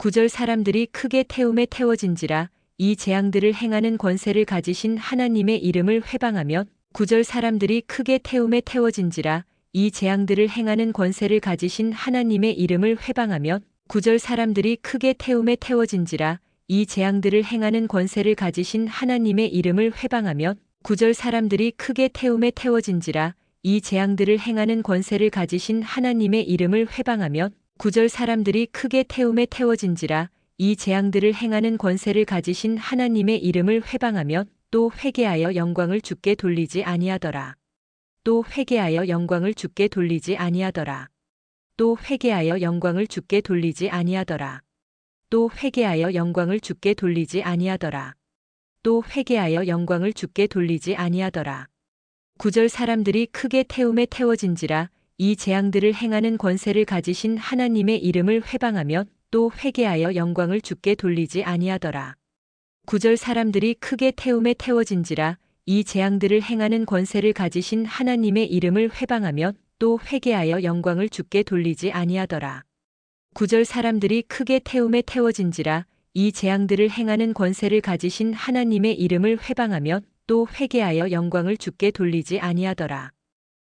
구절 사람들이 크게 태움에 태워진지라 이 재앙들을 행하는 권세를 가지신 하나님의 이름을 회방하며 구절 사람들이 크게 태움에 태워진지라 이 재앙들을 행하는 권세를 가지신 하나님의 이름을 회방하며 구절 사람들이 크게 태움에 태워진지라 이 재앙들을 행하는 권세를 가지신 하나님의 이름을 회방하며 구절 사람들이 크게 태움에 태워진지라 이 재앙들을 행하는 권세를 가지신 하나님의 이름을 회방하며 구절 사람들이 크게 태움에 태워진지라 이 재앙들을 행하는 권세를 가지신 하나님의 이름을 회방하며 또 회개하여 영광을 주께 돌리지 아니하더라. 또 회개하여 영광을 주께 돌리지 아니하더라. 또 회개하여 영광을 주께 돌리지 아니하더라. 또 회개하여 영광을 주께 돌리지 아니하더라. 또 회개하여 영광을 주께 돌리지 아니하더라. 구절 사람들이 크게 태움에 태워진지라 이 재앙들을 행하는 권세를 가지신 하나님의 이름을 회방하며 또 회개하여 영광을 주께 돌리지 아니하더라. 구절 사람들이 크게 태움에 태워진지라 이 재앙들을 행하는 권세를 가지신 하나님의 이름을 회방하며 또 회개하여 영광을 주께 돌리지 아니하더라. 구절 사람들이 크게 태움에 태워진지라 이 재앙들을 행하는 권세를 가지신 하나님의 이름을 회방하며 또 회개하여 영광을 주께 돌리지 아니하더라.